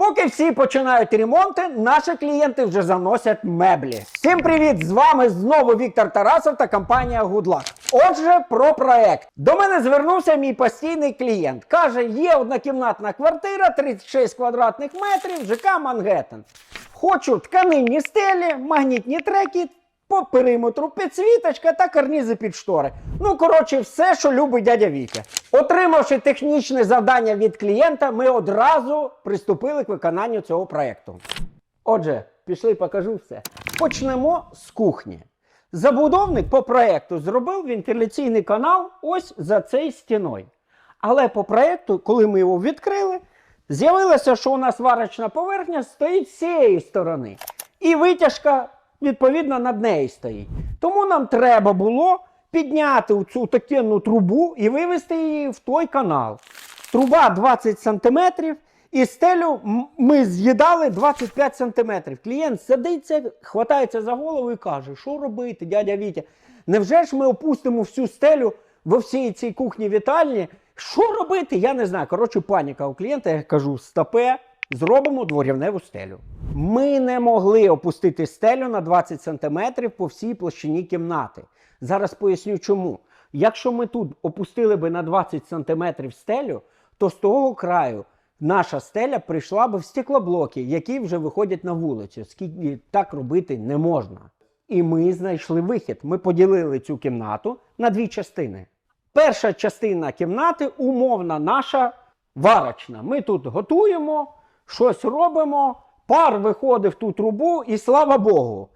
Поки всі починають ремонти, наші клієнти вже заносять меблі. Всім привіт! З вами знову Віктор Тарасов та компанія Гудлак. Отже, про проект. До мене звернувся мій постійний клієнт. Каже, є однокімнатна квартира, 36 квадратних метрів, ЖК Мангеттен. Хочу тканинні стелі, магнітні треки, по периметру підсвіточка та карнізи під штори. Ну, коротше, все, що любить дядя Вітя. Отримавши технічне завдання від клієнта, ми одразу приступили к виконанню цього проєкту. Отже, пішли покажу все. Почнемо з кухні. Забудовник по проєкту зробив вентиляційний канал ось за цією стіною. Але по проєкту, коли ми його відкрили, з'явилося, що у нас варочна поверхня стоїть з цієї сторони. І витяжка, відповідно, над нею стоїть. Тому нам треба було підняти цю такенну трубу і вивести її в той канал. Труба 20 см, і стелю ми з'їдали 25 см. Клієнт сидиться, хватається за голову і каже, що робити, дядя Вітя? Невже ж ми опустимо всю стелю во всій цій кухні вітальні? Що робити? Я не знаю. Коротше, паніка у клієнта. Я кажу, стопе, зробимо дворівневу стелю. Ми не могли опустити стелю на 20 см по всій площині кімнати. Зараз поясню чому. Якщо ми тут опустили би на 20 см стелю, то з того краю наша стеля прийшла би в стеклоблоки, які вже виходять на вулицю. Скільки так робити не можна. І ми знайшли вихід. Ми поділили цю кімнату на дві частини. Перша частина кімнати умовна наша варочна. Ми тут готуємо, щось робимо, пар виходив ту трубу, і слава Богу.